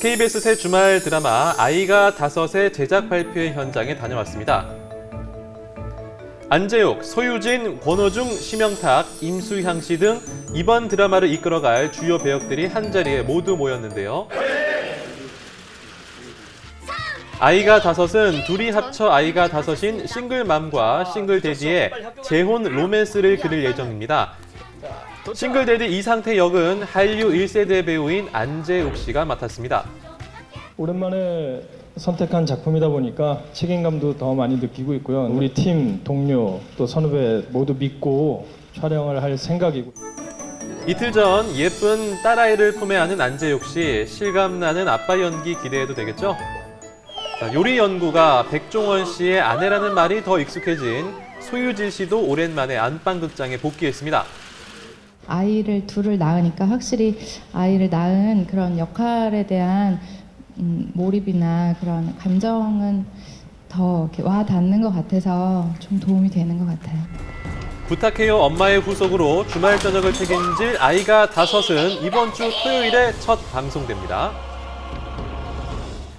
KBS 새 주말 드라마 아이가 다섯의 제작 발표 현장에 다녀왔습니다. 안재욱, 소유진, 권호중, 심영탁, 임수향 씨 등 이번 드라마를 이끌어갈 주요 배역들이 한자리에 모두 모였는데요. 아이가 다섯은 둘이 합쳐 아이가 다섯인 싱글맘과 싱글데디의 재혼 로맨스를 그릴 예정입니다. 싱글데디 이상태 역은 한류 1세대 배우인 안재욱 씨가 맡았습니다. 오랜만에 선택한 작품이다 보니까 책임감도 더 많이 느끼고 있고요. 우리 팀 동료 또 선후배 모두 믿고 촬영을 할 생각이고 이틀 전 예쁜 딸아이를 품에 안은 안재욱 씨 실감나는 아빠 연기 기대해도 되겠죠? 자, 요리 연구가 백종원 씨의 아내라는 말이 더 익숙해진 소유진 씨도 오랜만에 안방극장에 복귀했습니다. 아이를 둘을 낳으니까 확실히 아이를 낳은 그런 역할에 대한 음, 몰입이나 그런 감정은 더 이렇게 와 닿는 것 같아서 좀 도움이 되는 것 같아요. 부탁해요 엄마의 후속으로 주말 저녁을 책임질 아이가 다섯은 이번 주 토요일에 첫 방송됩니다.